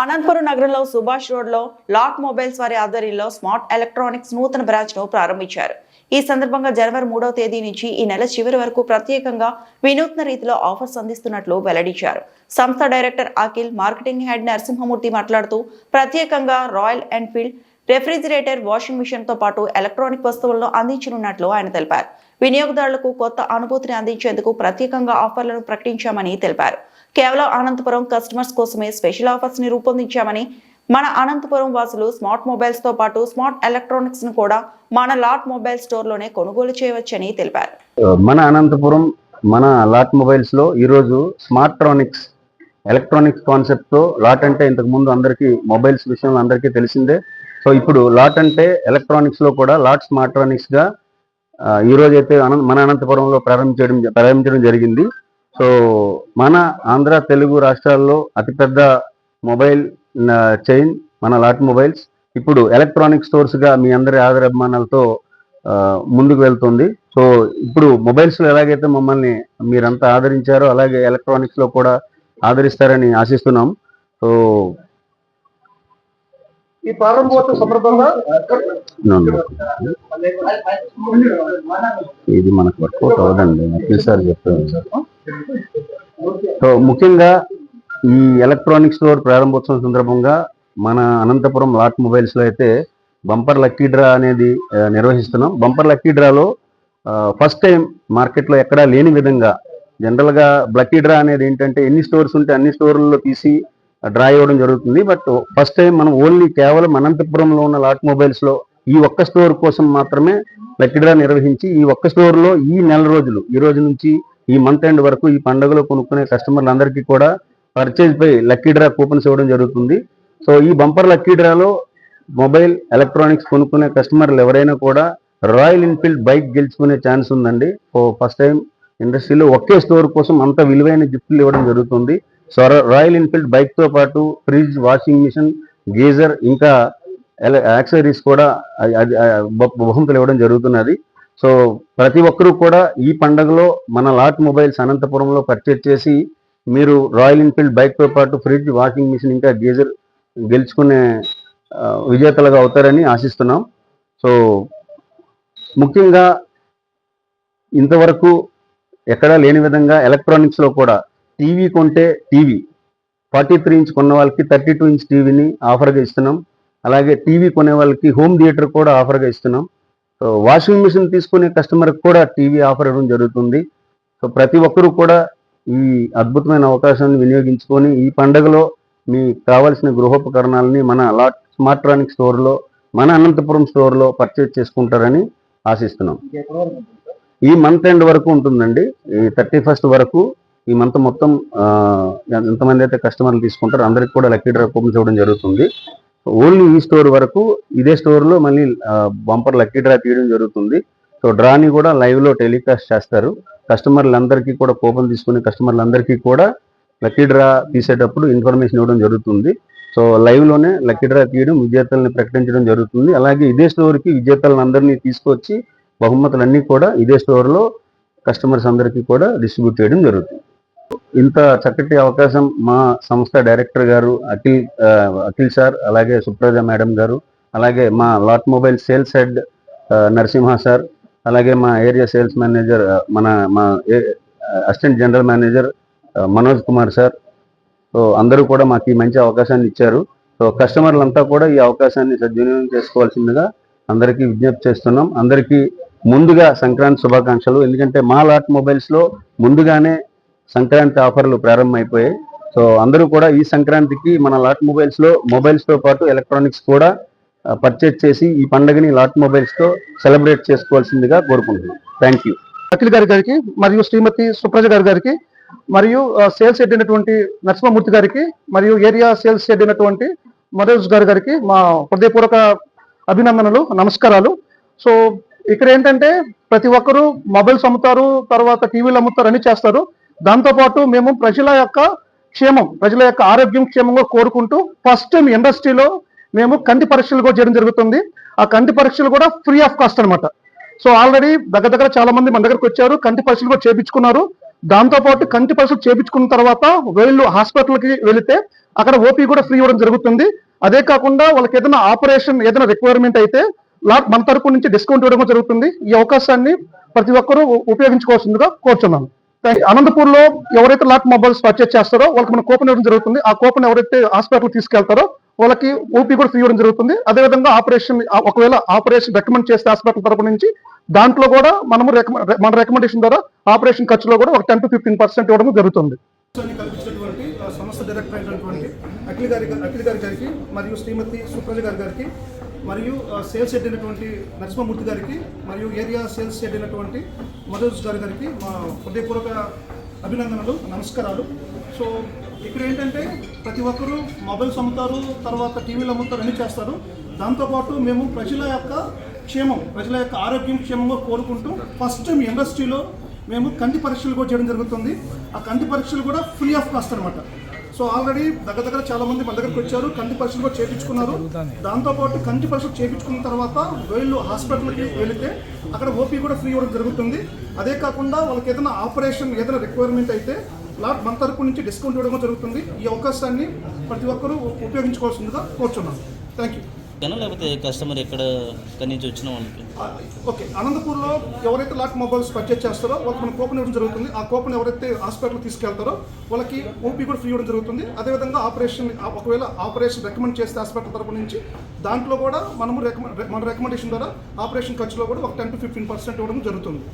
అనంతపురం నగరంలో సుభాష్ రోడ్లో lot mobiles వారి ఆధ్వర్యంలో స్మార్ట్ ఎలక్ట్రానిక్స్ నూతన బ్రాంచ్ను ప్రారంభించారు. ఈ సందర్భంగా జనవరి మూడవ తేదీ నుంచి ఈ నెల చివరి వరకు ప్రత్యేకంగా వినూత్న రీతిలో ఆఫర్స్ అందిస్తున్నట్లు వెల్లడించారు. సంస్థ director Akhil marketing head Narasimhamurthy మాట్లాడుతూ ప్రత్యేకంగా రాయల్ ఎన్ఫీల్డ్ రెఫ్రిజిరేటర్ వాషింగ్ మిషన్తో పాటు ఎలక్ట్రానిక్ వస్తువులను అందించనున్నట్లు ఆయన తెలిపారు. వినియోగదారులకు కొత్త అనుభూతిని అందించేందుకు ప్రత్యేకంగా ఆఫర్లను ప్రకటించామని తెలిపారు. కేవలం అనంతపురం కస్టమర్స్ కోసమే స్పెషల్ ఆఫర్స్ని రూపొందించామని మన అనంతపురం వాసులు స్మార్ట్ మొబైల్స్తో పాటు స్మార్ట్ ఎలక్ట్రానిక్స్ను కూడా మన లాట్ మొబైల్ స్టోర్లోనే కొనుగోలు చేయవచ్చని తెలిపారు. మన అనంతపురం మన లాట్ మొబైల్స్లో ఈరోజు స్మార్ట్రానిక్స్ ఎలక్ట్రానిక్స్ కాన్సెప్ట్తో లాట్ అంటే ఇంతకు ముందు అందరికి మొబైల్స్ విషయంలో అందరికీ తెలిసిందే. సో ఇప్పుడు లాట్ అంటే ఎలక్ట్రానిక్స్లో కూడా లాట్ స్మార్ట్రానిక్స్గా ఈ రోజు అయితే అనంత మన అనంతపురంలో ప్రారంభించడం ప్రారంభించడం జరిగింది. సో మన ఆంధ్ర తెలుగు రాష్ట్రాల్లో అతిపెద్ద మొబైల్ చైన్ మన లాట్ మొబైల్స్ ఇప్పుడు ఎలక్ట్రానిక్ స్టోర్స్గా మీ అందరి ఆదర అభిమానాలతో ఆ, ముందుకు వెళ్తుంది. సో ఇప్పుడు మొబైల్స్లో ఎలాగైతే మమ్మల్ని మీరంతా ఆదరించారో అలాగే ఎలక్ట్రానిక్స్లో కూడా ఆదరిస్తారని ఆశిస్తున్నాం. సో ఈ ప్రారంభోత్సవ సందర్భంగా ఇది మనకు వర్కౌట్ అవ్వదండి. అఖిల్ సార్ చెప్పారు సో ముఖ్యంగా ఈ ఎలక్ట్రానిక్ స్టోర్ ప్రారంభోత్సవం సందర్భంగా మన అనంతపురం లాట్ మొబైల్స్లో అయితే బంపర్ లక్కీ డ్రా అనేది నిర్వహిస్తున్నాం. బంపర్ లక్కీ డ్రాలో ఫస్ట్ టైం మార్కెట్లో ఎక్కడా లేని విధంగా జనరల్గా లక్కీ డ్రా అనేది ఏంటంటే ఎన్ని స్టోర్స్ ఉంటే అన్ని స్టోర్లలో తీసి డ్రా ఇవ్వడం జరుగుతుంది. బట్ ఫస్ట్ టైం మనం ఓన్లీ కేవలం అనంతపురంలో ఉన్న లాట్ మొబైల్స్లో ఈ ఒక్క స్టోర్ కోసం మాత్రమే లక్కీ డ్రా నిర్వహించి ఈ ఒక్క స్టోర్లో ఈ నెల రోజులు ఈ రోజు నుంచి ఈ మంత్ ఎండ్ వరకు ఈ పండుగలో కొనుక్కునే కస్టమర్లందరికీ కూడా పర్చేజ్ పై లక్కీ డ్రా కూపన్స్ ఇవ్వడం జరుగుతుంది. సో ఈ బంపర్ లక్కీ డ్రాలో మొబైల్ ఎలక్ట్రానిక్స్ కొనుక్కునే కస్టమర్లు ఎవరైనా కూడా రాయల్ ఎన్ఫీల్డ్ బైక్ గెలుచుకునే ఛాన్స్ ఉందండి. సో ఫస్ట్ టైం ఇండస్ట్రీలో ఒకే స్టోర్ కోసం అంత విలువైన గిఫ్ట్లు ఇవ్వడం జరుగుతుంది. సో రాయల్ ఎన్ఫీల్డ్ బైక్తో పాటు ఫ్రిడ్జ్ వాషింగ్ మిషన్ గీజర్ ఇంకా యాక్సరీస్ కూడా అది- బహుమతులు ఇవ్వడం జరుగుతున్నది. సో ప్రతి ఒక్కరూ కూడా ఈ పండుగలో మన లాట్ మొబైల్స్ అనంతపురంలో పర్చేజ్ చేసి మీరు రాయల్ ఎన్ఫీల్డ్ బైక్తో పాటు ఫ్రిడ్జ్ వాషింగ్ మిషన్ ఇంకా గీజర్ గెలుచుకునే విజేతలుగా అవుతారని ఆశిస్తున్నాం. సో ముఖ్యంగా ఇంతవరకు ఎక్కడా లేని విధంగా ఎలక్ట్రానిక్స్లో కూడా టీవీ కొంటే టీవీ ఫార్టీ త్రీ ఇంచ్ కొన్న వాళ్ళకి థర్టీ టూ ఇంచ్ టీవీని ఆఫర్గా ఇస్తున్నాం. అలాగే టీవీ కొనే వాళ్ళకి హోమ్ థియేటర్ కూడా ఆఫర్గా ఇస్తున్నాం. వాషింగ్ మిషన్ తీసుకునే కస్టమర్కి కూడా టీవీ ఆఫర్ ఇవ్వడం జరుగుతుంది. సో ప్రతి ఒక్కరూ కూడా ఈ అద్భుతమైన అవకాశాన్ని వినియోగించుకొని ఈ పండుగలో మీకు కావలసిన గృహోపకరణాలని మన లాట్ స్మార్ట్రానిక్ స్టోర్లో మన అనంతపురం స్టోర్లో పర్చేజ్ చేసుకుంటారని ఆశిస్తున్నాం. ఈ మంత్ ఎండ్ వరకు ఉంటుందండి. ఈ థర్టీ ఫస్ట్ వరకు ఈ మంత్ మొత్తం ఎంతమంది అయితే కస్టమర్లు తీసుకుంటారో అందరికి కూడా లక్కీ డ్రా కూపన్స్ ఇవ్వడం జరుగుతుంది. ఓన్లీ ఈ స్టోర్ వరకు ఇదే స్టోర్లో మళ్ళీ బంపర్ లక్కీ డ్రా తీయడం జరుగుతుంది. సో డ్రాని కూడా లైవ్లో టెలికాస్ట్ చేస్తారు. కస్టమర్లందరికీ కూడా కూపన్ తీసుకునే కస్టమర్లందరికీ కూడా లక్కీ డ్రా తీసేటప్పుడు ఇన్ఫర్మేషన్ ఇవ్వడం జరుగుతుంది. సో లైవ్లోనే లక్కీ డ్రా తీయడం విజేతల్ని ప్రకటించడం జరుగుతుంది. అలాగే ఇదే స్టోర్కి విజేతలందరినీ తీసుకొచ్చి బహుమతులన్నీ కూడా ఇదే స్టోర్లో కస్టమర్స్ అందరికీ కూడా డిస్ట్రిబ్యూట్ చేయడం జరుగుతుంది. ఇంత చక్కటి అవకాశం మా సంస్థ డైరెక్టర్ గారు అఖిల్ అఖిల్ సార్ అలాగే సుప్రజ మేడం గారు అలాగే మా Lot mobile sales head Narasimha sir అలాగే మా ఏరియా సేల్స్ మేనేజర్ మన మా assistant general manager Manoj Kumar sir. So అందరూ కూడా మాకు ఈ మంచి అవకాశాన్ని ఇచ్చారు. సో కస్టమర్లంతా కూడా ఈ అవకాశాన్ని సద్వినియోగం చేసుకోవాల్సిందిగా అందరికీ విజ్ఞప్తి చేస్తున్నాం. అందరికీ ముందుగా సంక్రాంతి శుభాకాంక్షలు. ఎందుకంటే మా లాట్ మొబైల్స్లో ముందుగానే సంక్రాంతి ఆఫర్లు ప్రారంభమైపోయాయి. సో అందరూ కూడా ఈ సంక్రాంతికి మన లాట్ మొబైల్స్లో మొబైల్స్తో పాటు ఎలక్ట్రానిక్స్ కూడా పర్చేజ్ చేసి ఈ పండుగని లాట్ మొబైల్స్తో సెలబ్రేట్ చేసుకోవాల్సిందిగా కోరుకుంటున్నాం. థ్యాంక్ యూ అఖిల్ గారి గారికి మరియు శ్రీమతి సుప్రజ గారి గారికి మరియు సేల్స్ హెడ్ అయినటువంటి నరసింహమూర్తి గారికి మరియు ఏరియా సేల్స్ హెడ్ అయినటువంటి మనోజ్ గారి గారికి మా హృదయపూర్వక అభినందనలు నమస్కారాలు. సో ఇక్కడ ఏంటంటే ప్రతి ఒక్కరూ మొబైల్స్ అమ్ముతారు తర్వాత టీవీలు అమ్ముతారు అన్ని చేస్తారు. దాంతోపాటు మేము ప్రజల యొక్క క్షేమం ప్రజల యొక్క ఆరోగ్యం క్షేమంగా కోరుకుంటూ ఫస్ట్ టైం ఇండస్ట్రీలో మేము కంటి పరీక్షలు కూడా చేయడం జరుగుతుంది. ఆ కంటి పరీక్షలు కూడా ఫ్రీ ఆఫ్ కాస్ట్ అనమాట సో ఆల్రెడీ దగ్గర దగ్గర చాలా మంది మన దగ్గరకు వచ్చారు కంటి పరీక్షలు కూడా చేపించుకున్నారు. దాంతోపాటు కంటి పరీక్షలు చేపించుకున్న తర్వాత వీళ్ళు హాస్పిటల్కి వెళితే అక్కడ ఓపీ కూడా ఫ్రీ ఇవ్వడం జరుగుతుంది. అదే కాకుండా వాళ్ళకి ఏదైనా ఆపరేషన్ ఏదైనా రిక్వైర్మెంట్ అయితే లా- మన తరపు నుంచి డిస్కౌంట్ ఇవ్వడం జరుగుతుంది. ఈ అవకాశాన్ని ప్రతి ఒక్కరూ ఉపయోగించుకోవాల్సిందిగా కోరుచున్నాను. అనంతపూర్లో ఎవరైతే లాట్ మొబైల్స్ పర్చేస్ చేస్తారో వాళ్ళకి మన కూపన్ ఇవ్వడం జరుగుతుంది. ఆ కూపన్ ఎవరైతే హాస్పిటల్ తీసుకెళ్తారో వాళ్ళకి ఓపీ కూడా ఫ్రీ ఇవ్వడం జరుగుతుంది. అదేవిధంగా ఆపరేషన్ ఒకవేళ ఆపరేషన్ రికమెండ్ చేస్తే హాస్పిటల్ తరపు నుంచి దాంట్లో కూడా మనము మన రికమెండేషన్ ద్వారా ఆపరేషన్ ఖర్చులో కూడా ఒక టెన్ టు ఫిఫ్టీన్ పర్సెంట్ ఇవ్వడం జరుగుతుంది. సంస్థ డైరెక్టర్ అయినటువంటి అఖిల్ గారి అఖిల్ గారి గారికి మరియు శ్రీమతి సుప్రజ గారి గారికి మరియు సేల్స్ హెడ్ అయినటువంటి నరసింహమూర్తి గారికి మరియు ఏరియా సేల్స్ హెడ్ అయినటువంటి మనోజ్ గారి గారికి మా హృదయపూర్వక అభినందనలు నమస్కారాలు. సో ఇక్కడ ఏంటంటే ప్రతి ఒక్కరూ మొబైల్స్ అమ్ముతారు తర్వాత టీవీలు అమ్ముతారు అన్ని చేస్తారు. దాంతోపాటు మేము ప్రజల యొక్క క్షేమం ప్రజల యొక్క ఆరోగ్యం క్షేమంగా కోరుకుంటూ ఫస్ట్ టైం ఇండస్ట్రీలో మేము కంటి పరీక్షలు కూడా చేయడం జరుగుతుంది. ఆ కంటి పరీక్షలు కూడా ఫ్రీ ఆఫ్ కాస్ట్ అనమాట సో ఆల్రెడీ దగ్గర దగ్గర చాలా మంది మన దగ్గరకు వచ్చారు కంటి పరీక్షలు కూడా చేయించుకున్నారు దాంతోపాటు కంటి పరీక్షలు చేయించుకున్న తర్వాత వీళ్ళు హాస్పిటల్కి వెళితే అక్కడ ఓపీ కూడా ఫ్రీ ఇవ్వడం జరుగుతుంది. అదే కాకుండా వాళ్ళకి ఏదైనా ఆపరేషన్ ఏదైనా రిక్వైర్మెంట్ అయితే లాట్ మన తరపు నుంచి డిస్కౌంట్ ఇవ్వడం జరుగుతుంది. ఈ అవకాశాన్ని ప్రతి ఒక్కరూ ఉపయోగించుకోవాల్సిందిగా కోరుచున్నాను. థ్యాంక్ యూ ఓకేనా? లేకపోతే కస్టమర్ ఎక్కడ ఎక్కడి నుంచి వచ్చిన వాళ్ళకి? ఓకే అనంతపూర్లో ఎవరైతే లాక్ మొబైల్స్ పర్చేజ్ చేస్తారో వాళ్ళకి మన కూపన్ ఇవ్వడం జరుగుతుంది. ఆ కూపన్ ఎవరైతే హాస్పిటల్ తీసుకెళ్తారో వాళ్ళకి ఓపీ కూడా ఫ్రీ ఇవ్వడం జరుగుతుంది. అదేవిధంగా ఆపరేషన్ ఒకవేళ ఆపరేషన్ రికమెండ్ చేస్తే హాస్పిటల్ తరపు నుంచి దాంట్లో కూడా మనము రికమెండ్ మన రికమెండేషన్ ద్వారా ఆపరేషన్ ఖర్చులో కూడా ఒక టెన్ టు ఫిఫ్టీన్ పర్సెంట్ ఇవ్వడం జరుగుతుంది.